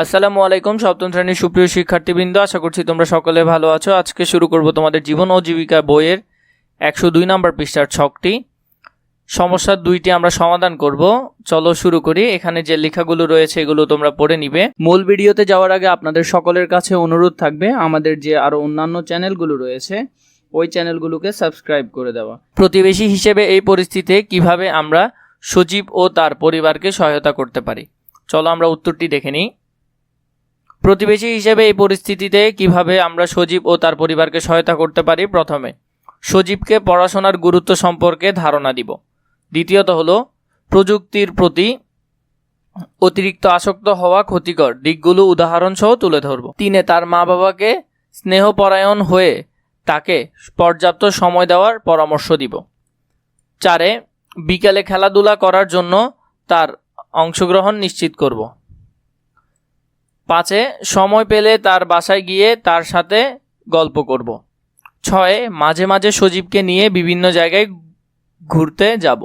আসসালামু আলাইকুম, সপ্তম শ্রেণির সুপ্রিয় শিক্ষার্থীবৃন্দ, আশা করছি তোমরা সকলে ভালো আছো। আজকে শুরু করব তোমাদের জীবন ও জীবিকা বইয়ের একশো দুই নম্বর পৃষ্ঠার ছকটি। সমস্যার দুইটি আমরা সমাধান করব। চলো শুরু করি। এখানে যে লেখাগুলো রয়েছে, এগুলো তোমরা পড়ে নিবে। মূল ভিডিওতে যাওয়ার আগে আপনাদের সকলের কাছে অনুরোধ থাকবে, আমাদের যে আরও অন্যান্য চ্যানেলগুলো রয়েছে, ওই চ্যানেলগুলোকে সাবস্ক্রাইব করে দেওয়া। প্রতিবেশী হিসেবে এই পরিস্থিতিতে কীভাবে আমরা সজীব ও তার পরিবারকে সহায়তা করতে পারি? চলো আমরা উত্তরটি দেখে নিই। প্রতিবেশী হিসেবে এই পরিস্থিতিতে কীভাবে আমরা সজীব ও তার পরিবারকে সহায়তা করতে পারি? প্রথমে, সজীবকে পড়াশোনার গুরুত্ব সম্পর্কে ধারণা দিব। দ্বিতীয়ত হলো, প্রযুক্তির প্রতি অতিরিক্ত আসক্ত হওয়া ক্ষতিকর দিকগুলো উদাহরণসহ তুলে ধরব। তিনে, তার মা বাবাকে স্নেহপরায়ণ হয়ে তাকে পর্যাপ্ত সময় দেওয়ার পরামর্শ দিব। চারে, বিকালে খেলাধুলা করার জন্য তার অংশগ্রহণ নিশ্চিত করব। পাঁচে সময় পেলে তার বাসায় গিয়ে তার সাথে গল্প করব। ছয়ে মাঝে মাঝে সজীবকে নিয়ে বিভিন্ন জায়গায় ঘুরতে যাব।